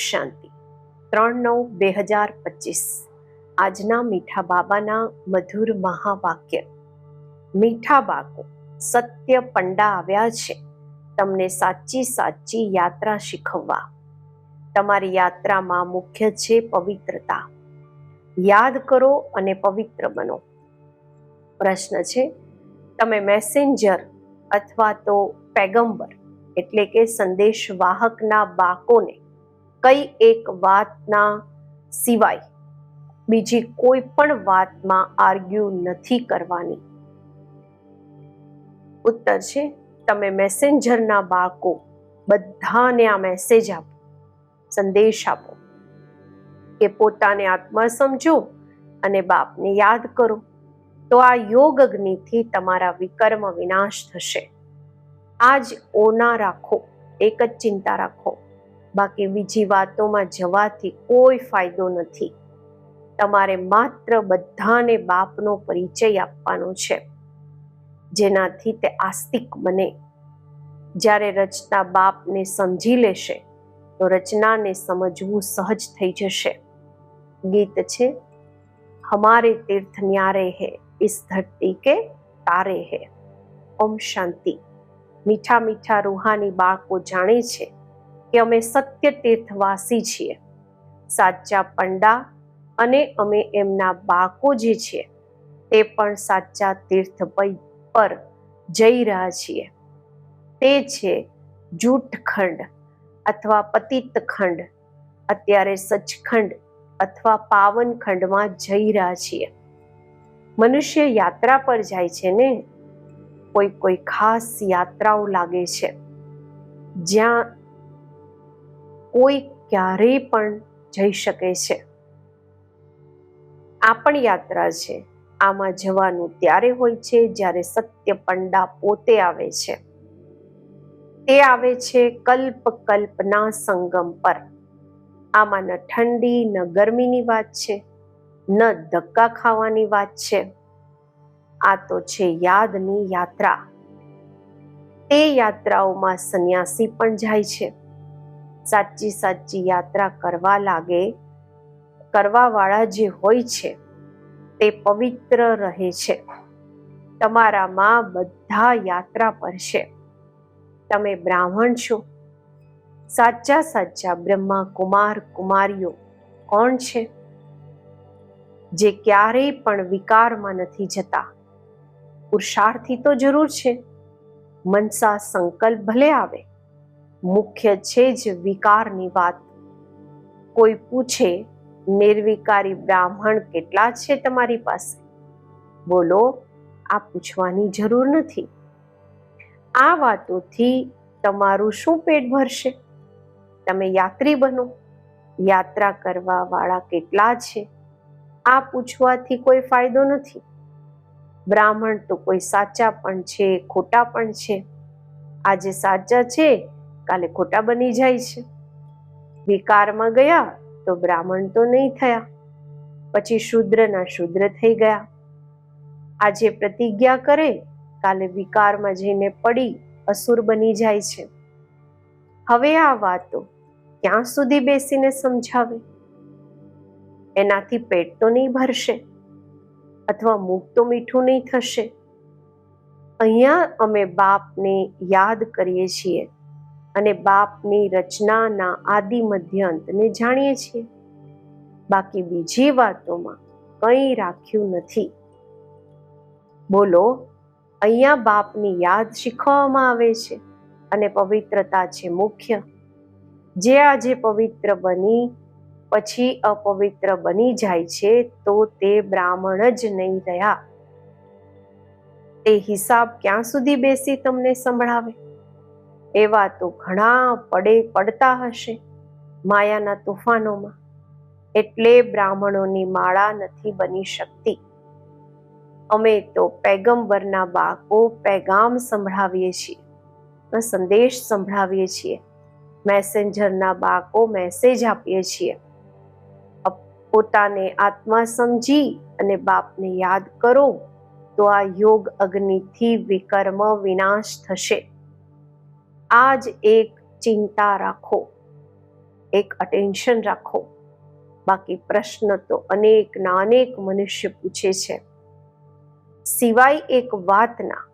શાંતિ. ત્રણ નવ બે હજાર પચીસ. આજના મીઠા બાબાના મધુર મહાવાક્ય. મીઠા બાકો સત્ય પંડા આવ્યા છે. તમને સાચી સાચી યાત્રા શીખવવા. તમારી યાત્રામાં મુખ્ય છે પવિત્રતા. યાદ કરો અને પવિત્ર બનો. પ્રશ્ન છે, તમે મેસેન્જર અથવા તો પેગમ્બર, એટલે કે સંદેશવાહકના બાકોને કઈ એક વાતના સિવાય બીજી કોઈ પણ વાતમાં આર્ગ્યુ નથી કરવાની. ઉત્તર છે, તમે મેસેન્જરના બાળકો બધાને આ મેસેજ આપો, સંદેશ આપો કે પોતાને આત્મા સમજો અને બાપને યાદ કરો, તો આ યોગ અગ્નિથી તમારા વિકર્મ વિનાશ થશે. આજ ઓના રાખો, એક જ ચિંતા રાખો. બાકી બીજી વાતોમાં જવાથી કોઈ ફાયદો નથી. તમારે માત્ર બધાને બાપનો પરિચય આપવાનો છે. જેનાથી તે આસ્તિક બને. જ્યારે રચના બાપને સમજી લેશે, તો રચનાને સમજવું સહજ થઈ જશે. ગીત છે, હમારે તીર્થ ન્યારે હે, ઇસ ધરતી કે તારે હે. ઓમ શાંતિ. મીઠા મીઠા રૂહાની બાળકો જાણે છે કે અમે સત્ય તીર્થવાસી છીએ. સાચા પંડા અને અમે એમના બાકો જે છીએ, તે પણ સાચા તીર્થ પર જઈ રહ્યા છીએ. તે છે જૂઠ ખંડ અથવા પતિત ખંડ. અત્યારે સચખંડ અથવા પાવન ખંડમાં જઈ રહ્યા છીએ. મનુષ્ય યાત્રા પર જાય છે ને? કોઈ કોઈ ખાસ યાત્રાઓ લાગે છે. જ્યાં કોઈ ક્યારેય પણ જઈ શકે છે. આ પણ યાત્રા છે. આમાં જવાનું ત્યારે હોય છે જ્યારે સત્ય પંડા પોતે આવે છે. તે આવે છે કલ્પ કલ્પના સંગમ પર. આમાં ન ઠંડી, ન ગરમીની વાત છે, ન ધક્કા ખાવાની વાત છે. આ તો છે યાદની યાત્રા. તે યાત્રાઓમાં સંન્યાસી પણ જાય છે. સાચી સાચી યાત્રા કરવા લાગે, કરવાવાળા જે હોય છે, તે પવિત્ર રહે છે. તમારામાં બધા યાત્રા પર છે. તમે બ્રાહ્મણ છો. સાચા સાચા બ્રહ્મા કુમાર કુમારીઓ કોણ છે? જે ક્યારેય પણ વિકારમાં નથી જતા. પુરુષાર્થી તો જરૂર છે. મનસા સંકલ્પ ભલે આવે. મુખ્ય છે જ વિકારની વાત. કોઈ પૂછે, નિર્વિકારી બ્રાહ્મણ કેટલા છે તમારી પાસે? બોલો, આ પૂછવાની જરૂર નથી. આ વાતોથી તમારું શું પેટ ભરશે? તમે યાત્રી બનો. યાત્રા કરવા વાળા કેટલા છે? આ પૂછવાથી કોઈ ફાયદો નથી. બ્રાહ્મણ તો કોઈ સાચા પણ છે, ખોટા પણ છે. આજે સાચા છે કાલે ખોટા બની જાય છે. વિકારમાં ગયા તો બ્રાહ્મણ તો નહીં થયા. પછી શુદ્રના શુદ્ર થઈ ગયા. આજે પ્રતિજ્ઞા કરે કાલે વિકારમાં જઈને પડી અસુર બની જાય છે. હવે આ વાતો ક્યાં સુધી બેસીને સમજાવે? એનાથી પેટ તો નહીં ભરશે અથવા મુખ તો મીઠું નહીં થશે. અહીંયા અમે બાપને યાદ કરીએ છીએ. અને બાપની રચનાના આદિ મધ્ય અંતને જાણીએ છીએ. બાકી બીજી વાતોમાં કંઈ રાખ્યું નથી. બોલો, અહીંયા બાપની યાદ શીખવવામાં આવે છે અને પવિત્રતા છે મુખ્ય. જે આજે પવિત્ર બની, પછી અપવિત્ર બની જાય છે તો તે બ્રાહ્મણ જ નહીં રહ્યા. તે હિસાબ ક્યાં સુધી બેસી તમને સંભળાવે? એવા તો ઘણા પડે પડતા હશે માયાના તોફાનોમાં. એટલે બ્રાહ્મણોની માળા નથી બની શકતી. અમે તો પેગંબરના બાકો પેગામ સંભળાવીએ છીએ. સંદેશ સંભળાવીએ છીએ. મેસેન્જરના બાકો મેસેજ આપીએ છીએ. પોતાને આત્મા સમજી અને બાપને યાદ કરો તો આ યોગ અગ્નિથી વિકર્મ વિનાશ થશે. આ જ એક ચિંતા રાખો, એક અટેન્શન રાખો. બાકી પ્રશ્ન તો અનેક ના અનેક મનુષ્ય પૂછે છે. સિવાય એક વાતના,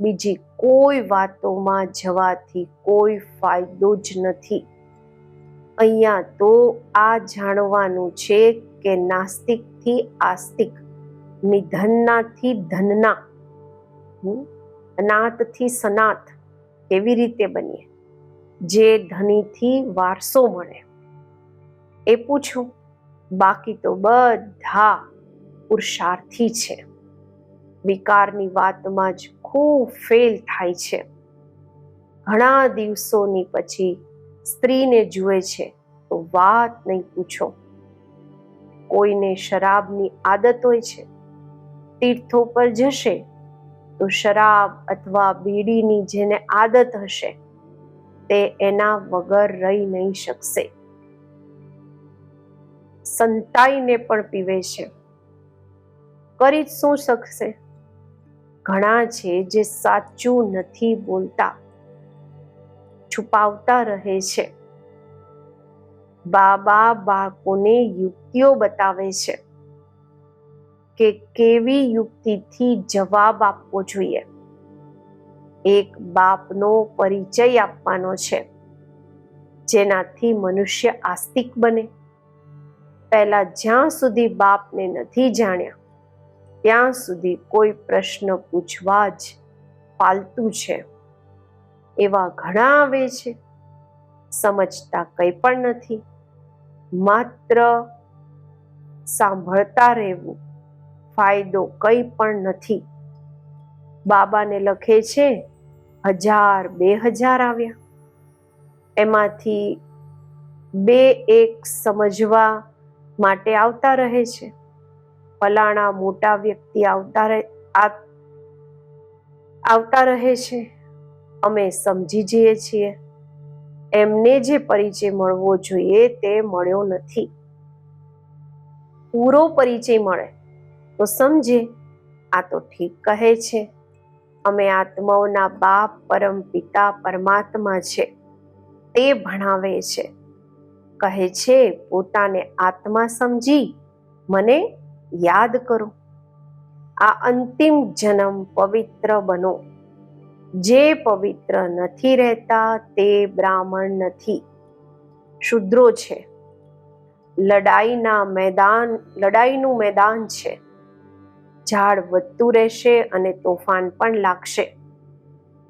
બીજી કોઈ વાતોમાં જવાથી કોઈ ફાયદો જ નથી. અહીંયા તો આ જાણવાનું છે કે નાસ્તિકથી આસ્તિક, નિધનનાથી ધનના અનાથથી સનાથ કેવી રીતે બનીએ. જે ધનીથી વારસો મળે. એ પૂછું, બાકી તો બધા પુરુષાર્થી છે. વિકારની વાતમાં જ ખૂબ ફેલ થાય છે. ઘણા દિવસોની પછી સ્ત્રીને જુએ છે તો વાત નહીં પૂછો. કોઈને શરાબની આદત હોય છે, તીર્થો પર જશે તો શરાબ અથવા બીડીની જેને આદત હશે, તે એના વગર રહી નહીં શકશે. સંતાઈને પણ પીવે છે. કરી શું શકશે? ઘણા છે જે સાચું નથી બોલતા. છુપાવતા રહે છે. બાબા બાળકોને યુક્તિઓ બતાવે છે. કે કેવી યુક્તિથી જવાબ આપવો જોઈએ? એક બાપનો પરિચય આપવાનો છે, જેનાથી મનુષ્ય આસ્તિક બને. પહેલા જ્યાં સુધી બાપને નથી જાણ્યા, ત્યાં સુધી કોઈ પ્રશ્ન પૂછવા જ ફાલતુ છે. એવા ઘણા આવે છે, સમજતા કંઈ પણ નથી, માત્ર સાંભળતા રહેવું. ફાયદો કંઈ પણ નથી. બાબાને લખે છે, હજાર બે હજાર આવ્યા. એમાંથી બે એક સમજવા માટે આવતા રહે છે. ફલાણા મોટા વ્યક્તિ આવતા રહે આવતા રહે છે. અમે સમજી જઈએ છીએ. એમને જે પરિચય મળવો જોઈએ તે મળ્યો નથી. પૂરો પરિચય મળે. તો સમજે, આ તો ઠીક કહે છે. અમે આત્માઓના બાપ, પરમ પિતા, પરમાત્મા છે. તે ભણાવે છે. કહે છે, પોતાને આત્મા સમજી, મને યાદ કરો. આ અંતિમ જન્મ પવિત્ર બનો. જે પવિત્ર નથી રહેતા, તે બ્રાહ્મણ નથી. શુદ્રો છે. લડાઈના મેદાન, લડાઈનું મેદાન છે. ઝાડ વધતું રહેશે અને તોફાન પણ લાગશે.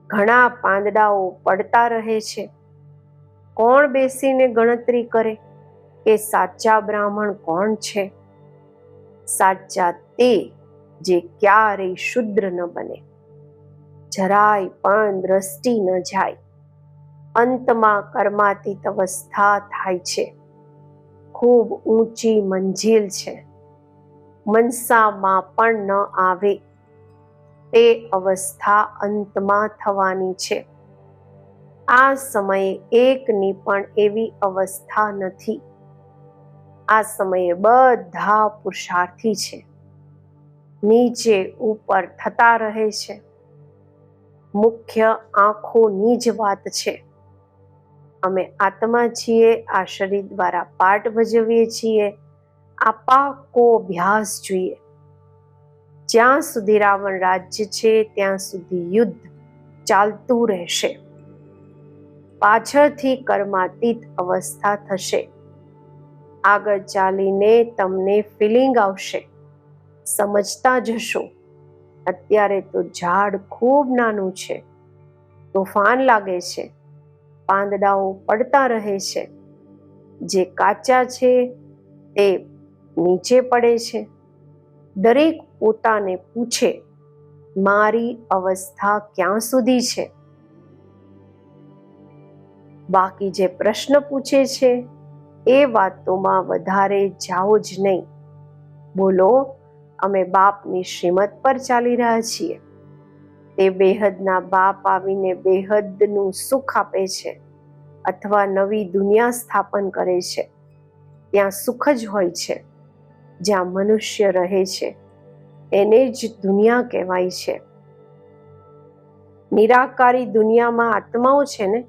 ઘણા પાંદડાઓ પડતા રહે છે. કોણ બેસીને ગણતરી કરે? કે સાચા બ્રાહ્મણ કોણ છે? સાચા તે જે ક્યારેય શુદ્ર ન બને. જરાય પણ દ્રષ્ટિ ન જાય. અંતમાં કર્માતીત અવસ્થા થાય છે. ખૂબ ઊંચી મંજિલ છે. મનસામાં પણ ન આવે. તે અવસ્થા અંતમાં થવાની છે. આ સમયે એકની પણ એવી અવસ્થા નથી. આ સમયે બધા પુરુષાર્થી છે. નીચે ઉપર થતા રહે છે. મુખ્ય આંખોની જ વાત છે. અમે આત્મા છીએ, આ શરીર દ્વારા પાઠ ભજવીએ છીએ આ પાકો અભ્યાસ જોઈએ. જ્યાં સુધી રાવણ રાજ્ય છે, ત્યાં સુધી યુદ્ધ ચાલતું રહેશે. પાછળથી કર્માતીત અવસ્થા થશે. આગળ ચાલીને તમને ફિલિંગ આવશે. સમજતા જશો. અત્યારે તો ઝાડ ખૂબ નાનું છે. તોફાન લાગે છે. પાંદડાઓ પડતા રહે છે. જે કાચા છે, તે નીચે પડે છે. દરેક પોતાને પૂછે, મારી અવસ્થા ક્યાં સુધી છે? બાકી જે પ્રશ્ન પૂછે છે, એ વાતોમાં વધારે જાઓ જ નહીં. બોલો, અમે બાપની શ્રીમત પર ચાલી રહ્યા છીએ. તે બેહદના બાપ આવીને બેહદનું સુખ આપે છે અથવા નવી દુનિયા સ્થાપન કરે છે. ત્યાં સુખ જ હોય છે. જ્યાં મનુષ્ય રહે છે, એને જ દુનિયા કહેવાય છે. નિરાકારી દુનિયામાં આત્માઓ છે ને,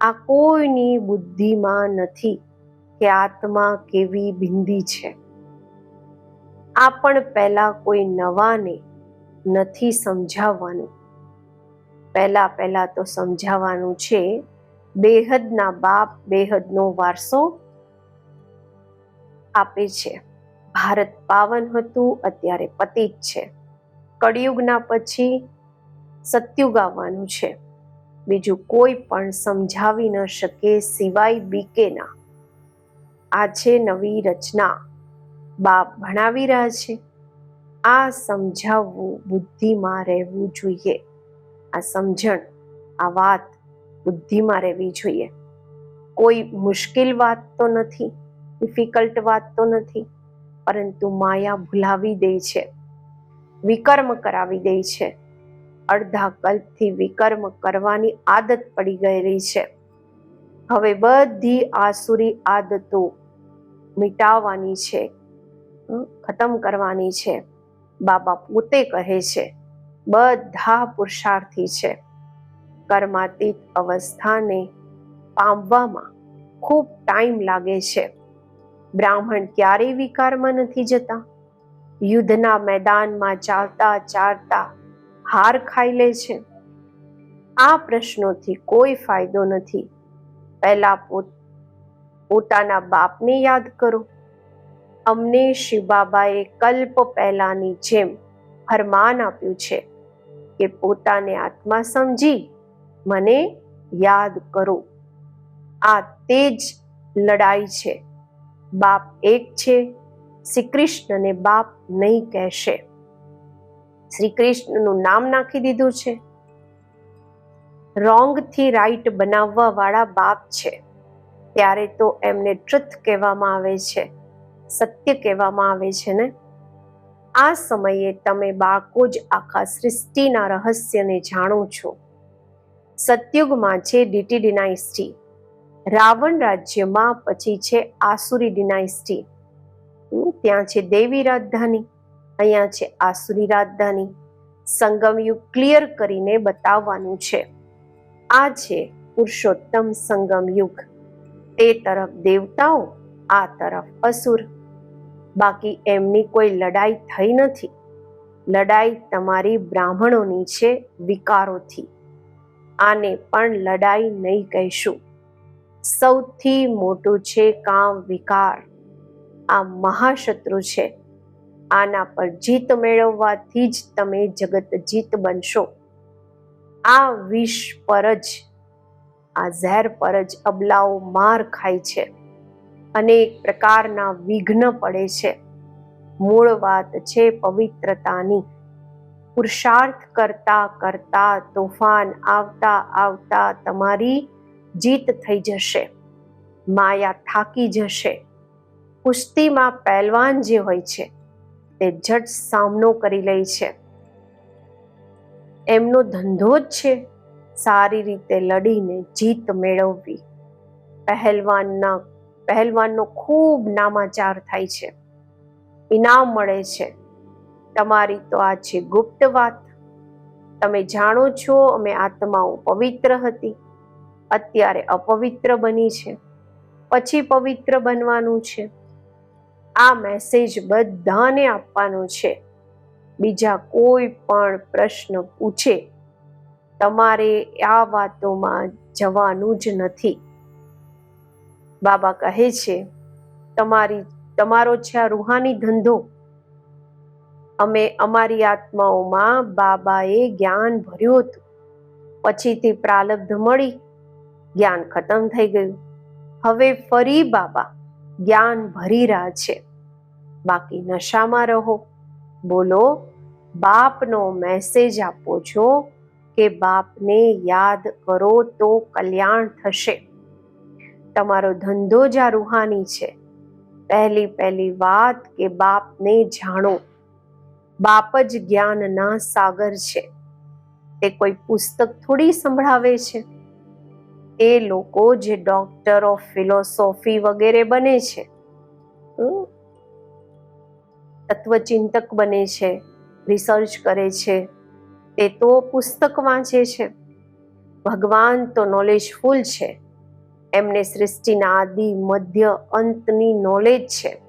આ કોઈની બુદ્ધિમાં નથી કે આત્મા કેવી બિંદી છે. આ પણ પહેલા કોઈ નવાને નથી સમજાવવાનું. પહેલા પહેલા તો સમજાવવાનું છે, બેહદના બાપ બેહદનો વારસો આપે છે. ભારત પાવન હતું, અત્યારે પતિત છે. કળિયુગના પછી સત્યુગ આવવાનું છે. બીજું કોઈ પણ સમજાવી ન શકે સિવાય બીકેના. આ છે નવી રચના. બાપ ભણાવી રહ્યા છે. આ સમજાવવું બુદ્ધિમાં રહેવું જોઈએ. આ સમજણ, આ વાત બુદ્ધિમાં રહેવી જોઈએ. કોઈ મુશ્કેલ વાત તો નથી, ડિફિકલ્ટ વાત તો નથી. પરંતુ માયા ભૂલાવી દે છે. વિકર્મ કરાવી દે છે. અડધા કલ્પથી વિકર્મ કરવાની આદત પડી ગયેલી છે. હવે બધી આસુરી આદતો મિટાવવાની છે. ખતમ કરવાની છે. બાબા પોતે કહે છે, બધા પુરુષાર્થી છે. કર્માતીત અવસ્થાને પામવામાં ખૂબ ટાઈમ લાગે છે. બ્રાહ્મણ ક્યારેય વિકારમાં નથી જતા. યુદ્ધના મેદાનમાં ચાલતા ચાલતા હાર ખાઈ લે છે. આ પ્રશ્નોથી કોઈ ફાયદો નથી. પહેલા પોતાના બાપને યાદ કરો. અમને શિવ બાબાએ કલ્પ પહેલાની જેમ ફરમાન આપ્યું છે કે પોતાને આત્મા સમજી મને યાદ કરો. આ તે જ લડાઈ છે. બાપ એક છે શ્રી કૃષ્ણને બાપ નહીં કહેશે. શ્રી કૃષ્ણનું નામ નાખી દીધું છે. રોંગથી રાઈટ બનાવવા વાળા બાપ છે. ત્યારે તો એમને ટ્રુથ કહેવામાં આવે છે, સત્ય કહેવામાં આવે છે ને? આ સમયે તમે બાળકો જ આખા સૃષ્ટિના રહસ્યને જાણો છો. સતયુગમાં છે ડીટી ડિનાઇસ્ટી રાવણ રાજ્યમાં પછી છે આસુરી ડિનાઇસ્ટી. ત્યાં છે દેવી રાજધાની, અહીંયા છે આસુરી રાજધાની. સંગમયુગ ક્લિયર કરીને બતાવવાનું છે. આ છે પુરુષોત્તમ સંગમયુગ તે તરફ દેવતાઓ, આ તરફ અસુર. બાકી એમની કોઈ લડાઈ થઈ નથી. લડાઈ તમારી બ્રાહ્મણોની છે વિકારોથી. આને પણ લડાઈ નહીં કહીશું. સૌથી મોટું છે કામ વિકાર. આ મહાશત્રુ છે. આના પર જીત મેળવવાથી જ તમે જગત જીત બનશો. આ વિષ પર જ, આ ઝેર પર જ અબલાઓ માર ખાય છે. અનેક પ્રકારના વિઘ્ન પડે છે. મૂળ વાત છે પવિત્રતાની. પુરુષાર્થ કરતા કરતા તોફાન આવતા આવતા તમારી જીત થઈ જશે. માયા થાકી જશે. કુસ્તીમાં પહેલવાન જે હોય છે, તે જટ સામનો કરી લે છે. એમનો ધંધો જ છે સારી રીતે લડીને જીત મેળવવી. પહેલવાનના, પહેલવાનનો ખૂબ નામાચાર થાય છે. ઇનામ મળે છે. તમારી તો આ છે ગુપ્ત વાત. તમે જાણો છો અમે આત્માઓ પવિત્ર હતી. અત્યારે અપવિત્ર બની છે. પછી પવિત્ર બનવાનું છે. આ મેસેજ બધાને આપવાનો છે. બીજા કોઈ પણ પ્રશ્ન પૂછે. તમારે આ વાતોમાં જવાનું જ નથી. બાબા કહે છે, તમારી, તમારો છે આ રૂહાની ધંધો. અમે અમારી આત્માઓમાં બાબાએ જ્ઞાન ભર્યું હતું. પછીથી પ્રાલબ્ધ મળી જ્ઞાન ખતમ થઈ ગયું. હવે ફરી બાબા, જ્ઞાન ભરી રહ્યા છે. બાકી નશામાં રહો. બોલો, બાપનો મેસેજ આપો છો કે બાપને યાદ કરો તો કલ્યાણ થશે. તમારો ધંધો જ આ રૂહાની છે. પહેલી પહેલી વાત કે બાપને જાણો. બાપ જ જ્ઞાનના સાગર છે. તે કોઈ પુસ્તક થોડી સંભળાવે છે? એ લોકો જે ડોક્ટર ઓફ ફિલોસોફી વગેરે બને છે. તત્વચિંતક બને છે રિસર્ચ કરે છે, તે તો પુસ્તક વાંચે છે. ભગવાન તો નોલેજફુલ છે. એમને સૃષ્ટિના આદિ, મધ્ય, અંતની નોલેજ છે.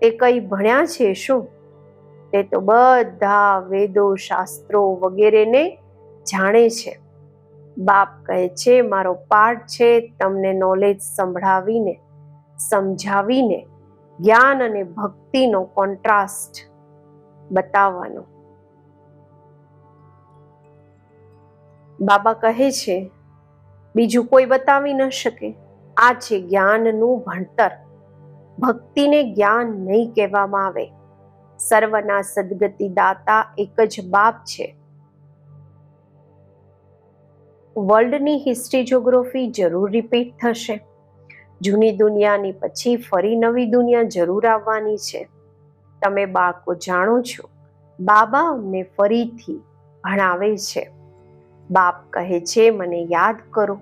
તે કઈ ભણ્યા છે શું? તે તો બધા વેદો, શાસ્ત્રો વગેરેને જાણે છે. બાપ કહે છે, મારો પાઠ છે, તમને નોલેજ સંભળાવીને, સમજાવીને, જ્ઞાન અને ભક્તિનો કોન્ટ્રાસ્ટ બતાવવાનો. બાબા કહે છે, બીજું કોઈ બતાવી ન શકે. આ છે જ્ઞાનનું ભણતર. ભક્તિને જ્ઞાન નહીં કહેવામાં આવે. સર્વના સદગતિ દાતા એક જ બાપ છે. વર્લ્ડની હિસ્ટ્રી જોગ્રાફી જરૂર રિપીટ થશે. જૂની દુનિયાની પછી ફરી નવી દુનિયા જરૂર આવવાની છે. તમે બાળકો જાણો છો બાબા અમને ફરીથી ભણાવે છે. બાપ કહે છે, મને યાદ કરો.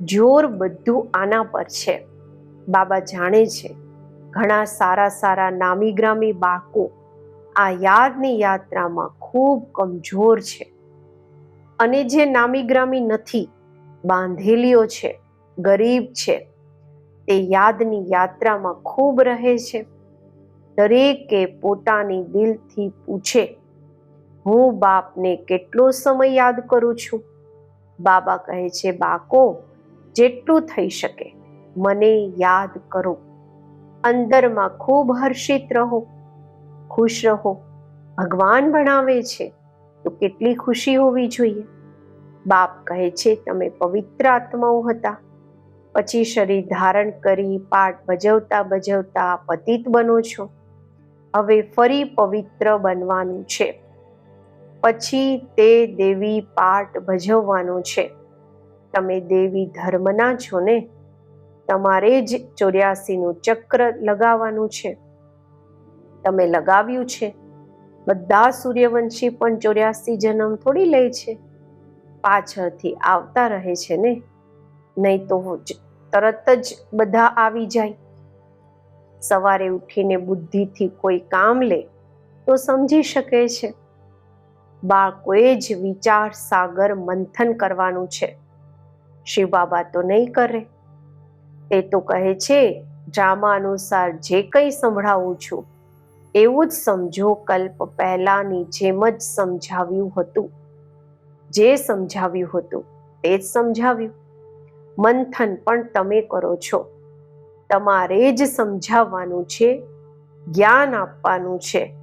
જોર બધું આના પર છે. બાબા જાણે છે, ઘણા સારા સારા નામી ગ્રામી બાળકો આ યાદની યાત્રામાં ખૂબ કમજોર છે. અને જે નામી ગ્રામી નથી, બાંધેલીઓ છે, ગરીબ છે, તે યાદની યાત્રામાં ખૂબ રહે છે. દરેકે પોતાની દિલથી પૂછે, હું બાપને કેટલો સમય યાદ કરું છું? બાબા કહે છે, બાકો, જેટલું થઈ શકે, મને યાદ કરો. અંદરમાં ખૂબ હર્ષિત રહો, ખુશ રહો. ભગવાન ભણાવે છે. તો કેટલી ખુશી હોવી જોઈએ? બાપ કહે છે, તમે પવિત્ર આત્માઓ હતા. પછી શરીર ધારણ કરી, પાઠ ભજવતા ભજવતા પતિત બનો છો. હવે ફરી પવિત્ર બનવાનું છે. પછી તે દેવી પાઠ ભજવવાનો છે. તમે દેવી ધર્મના છો ને? તમારે જ ચોર્યાસીનું ચક્ર લગાવવાનું છે. તમે લગાવ્યું છે? બધા સૂર્યવંશી પણ ચોર્યાસી જન્મ થોડી લે છે. પાછળથી આવતા રહે છે ને? નહીં તો તરત જ બધા આવી જાય. સવારે ઉઠીને બુદ્ધિથી કોઈ કામ લે તો સમજી શકે છે. બાળકોએ જ વિચાર સાગર મંથન કરવાનું છે. શિવ બાબા તો નહીં કરે. તે તો કહે છે ડ્રામા અનુસાર જે કંઈ સંભળાવું છું એવું જ સમજો કલ્પ પહેલાની જેમ જ સમજાવ્યું હતું. જે સમજાવ્યું હતું તે જ સમજાવ્યું. મંથન પણ તમે કરો છો. તમારે જ સમજાવવાનું છે, જ્ઞાન આપવાનું છે.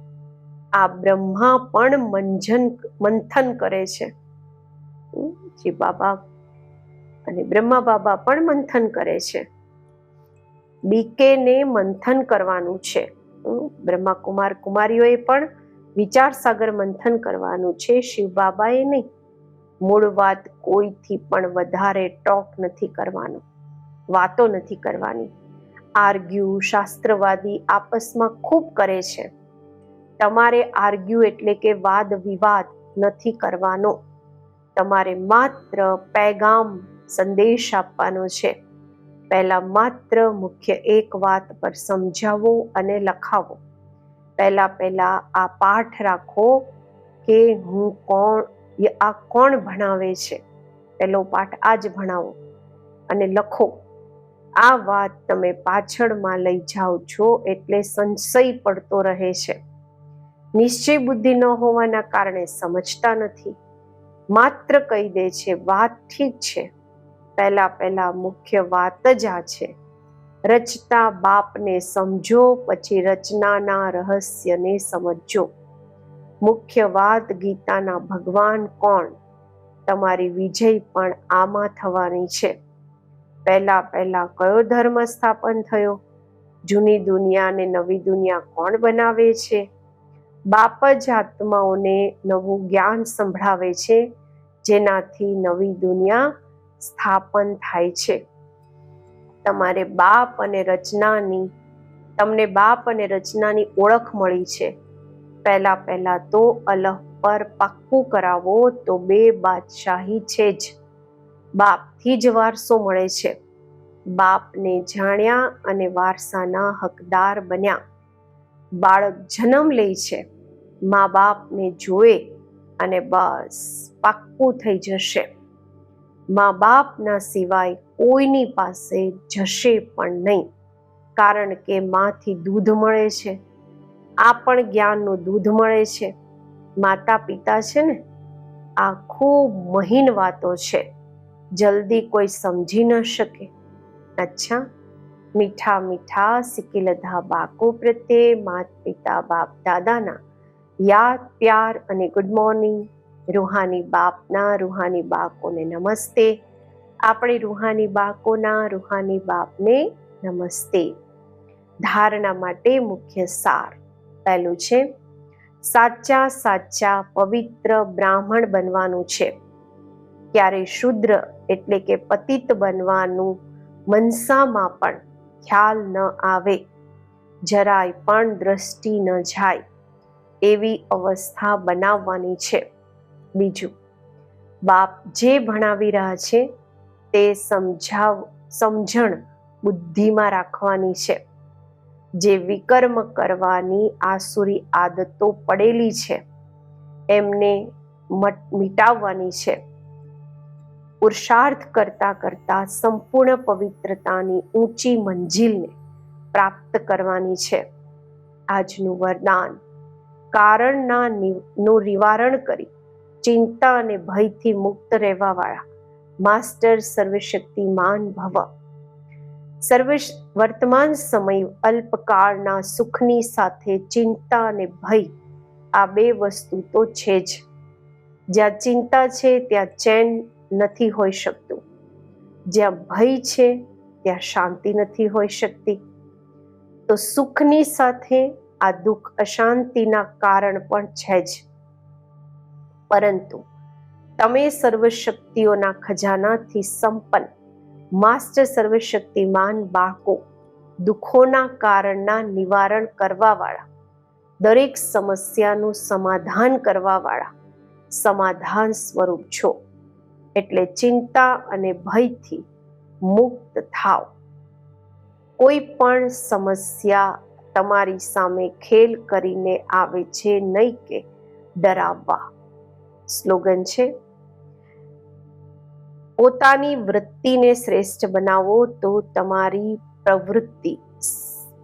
આ બ્રહ્મા પણ મંજન મંથન કરે છે. જે બાબા. અને બ્રહ્મા બાબા પણ મંથન કરે છે. બીકેને મંથન કરવાનું છે. બ્રહ્મા કુમાર કુમારીઓએ પણ વિચાર સાગર મંથન કરવાનું છે. શિવ બાબાએ નહીં. મૂળ વાત કોઈથી પણ વધારે ટોક નથી કરવાનો, વાતો નથી કરવાની. આર્ગ્યુ શાસ્ત્રવાદી આપસમાં ખૂબ કરે છે. તમારે આર્ગ્યુ એટલે કે વાદ વિવાદ નથી કરવાનો. તમારે માત્ર પેગામ સંદેશ આપવાનો છે. પહેલા માત્ર મુખ્ય એક વાત પર સમજાવો અને લખાવો. પહેલાં પહેલાં આ પાઠ રાખો કે હું કોણ આ કોણ ભણાવે છે? પહેલો પાઠ આ જ ભણાવો અને લખો. આ વાત તમે પાછળમાં લઈ જાઓ છો એટલે સંશય પડતો રહે છે. નિશ્ચય બુદ્ધિ ન હોવાના કારણે સમજતા નથી. માત્ર કહી દે છે, વાત ઠીક છે. પહેલા પહેલા મુખ્ય વાત જ આ છે. રચતા બાપને સમજો, પછી રચનાના રહસ્યને સમજો. મુખ્ય વાત ગીતાના ભગવાન કોણ? તમારી વિજય પણ આમાં થવાની છે. પહેલા પહેલા કયો ધર્મ સ્થાપન થયો? જૂની દુનિયા ને નવી દુનિયા કોણ બનાવે છે? બાપ જ આત્માઓને નવું જ્ઞાન સંભળાવે છે, જેનાથી નવી દુનિયા સ્થાપન થાય છે. તમારે બાપ અને રચનાની, તમને બાપ અને રચનાની ઓળખ મળી છે. પહેલા પહેલા તો અલહ પર પાક્કું કરાવો તો બે બાદશાહી છે જ. બાપથી જ વારસો મળે છે. બાપને જાણ્યા અને વારસાના હકદાર બન્યા. બાળક જન્મ લે છે. મા બાપને જોએ અને બસ પાક્કું થઈ જશે. મા બાપના સિવાય કોઈની પાસે જશે પણ નહીં. કારણ કે માથી દૂધ મળે છે. આ પણ જ્ઞાનનું દૂધ મળે છે. માતા પિતા છે ને, આ ખૂબ મહીન વાતો છે. જલ્દી કોઈ સમજી ન શકે. અચ્છા, મીઠા મીઠા સિકિલધા બાકો પ્રત્યે માત પિતા બાપ દાદાના યાદ, પ્યાર અને ગુડ મોર્નિંગ રૂહાની બાપના, રૂહાની બાકોને નમસ્તે. આપણી રૂહાની બાકોના રૂહાની બાપને નમસ્તે. ધારણા માટે મુખ્ય સાર પહેલું છે. સાચા સાચા પવિત્ર બ્રાહ્મણ બનવાનું છે. ક્યારે શુદ્ર એટલે કે પતિત બનવાનું મનસામાં પણ ખ્યાલ ન આવે. જરાય પણ દ્રષ્ટિ ન જાય. એવી અવસ્થા બનાવવાની છે. બીજું, બાપ જે ભણાવી રહ્યા છે તે સમજાવ, સમજણ બુદ્ધિમાં રાખવાની છે. જે વિકર્મ કરવાની આસુરી આદતો પડેલી છે, એમને મિટાવવાની છે. પુરુષાર્થ કરતા કરતા સંપૂર્ણ પવિત્રતાની ઊંચી મંજિલને પ્રાપ્ત કરવાની છે. આજનું વરદાન કારણના નું નિવારણ કરી ચિંતા અને ભયથી મુક્ત રહેવા વાળા માસ્ટર સર્વશક્તિમાન ભવ. સર્વ વર્તમાન સમય અલ્પકાળના સુખની સાથે ચિંતા અને ભય આ બે વસ્તુ તો છે જ. જ્યાં ચિંતા છે, ત્યાં ચેન નથી હોઈ શકતું. જ્યાં ભય છે, ત્યાં શાંતિ નથી હોઈ શકતી. તો સુખની સાથે આ દુઃખ અશાંતિના કારણ પણ છે જ. પરંતુ તમે સર્વશક્તિઓના ખજાનાથી સંપન્ન, માસ્ટર સર્વશક્તિમાન બાકો દુઃખોના કારણના નિવારણ કરવાવાળા, દરેક સમસ્યાનું સમાધાન કરવાવાળા, સમાધાન સ્વરૂપ છો. એટલે ચિંતા અને ભયથી મુક્ત થાવ કોઈ પણ સમસ્યા તમારી સામે ખેલ કરીને આવે છે નહીં કે ડરાવવા. સ્લોગન છે. પોતાની વૃત્તિને શ્રેષ્ઠ બનાવો તો તમારી પ્રવૃત્તિ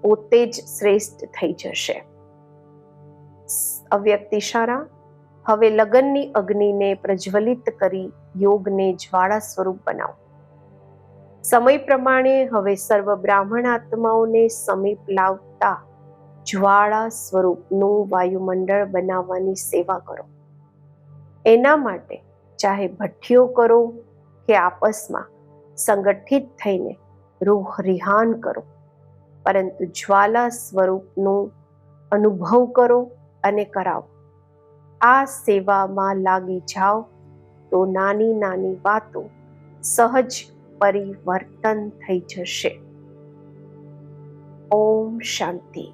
પોતે જ શ્રેષ્ઠ થઈ જશે. અવ્યક્ત હવે લગનની અગ્નિને પ્રજ્વલિત કરી યોગને જ્વાળા સ્વરૂપ બનાવો. સમય પ્રમાણે હવે સર્વ બ્રાહ્મણ આત્માઓને સમીપ લાવતા જ્વાળા સ્વરૂપનું વાયુમંડળ બનાવવાની સેવા કરો. એના માટે ચાહે ભઠ્ઠીઓ કરો કે આપસમાં સંગઠિત થઈને રૂહ રિહાન કરો. પરંતુ જ્વાલા સ્વરૂપનો અનુભવ કરો અને કરાવો. આ સેવામાં લાગી જાઓ તો નાની નાની વાતો સહજ પરિવર્તન થઈ જશે. ઓમ શાંતિ.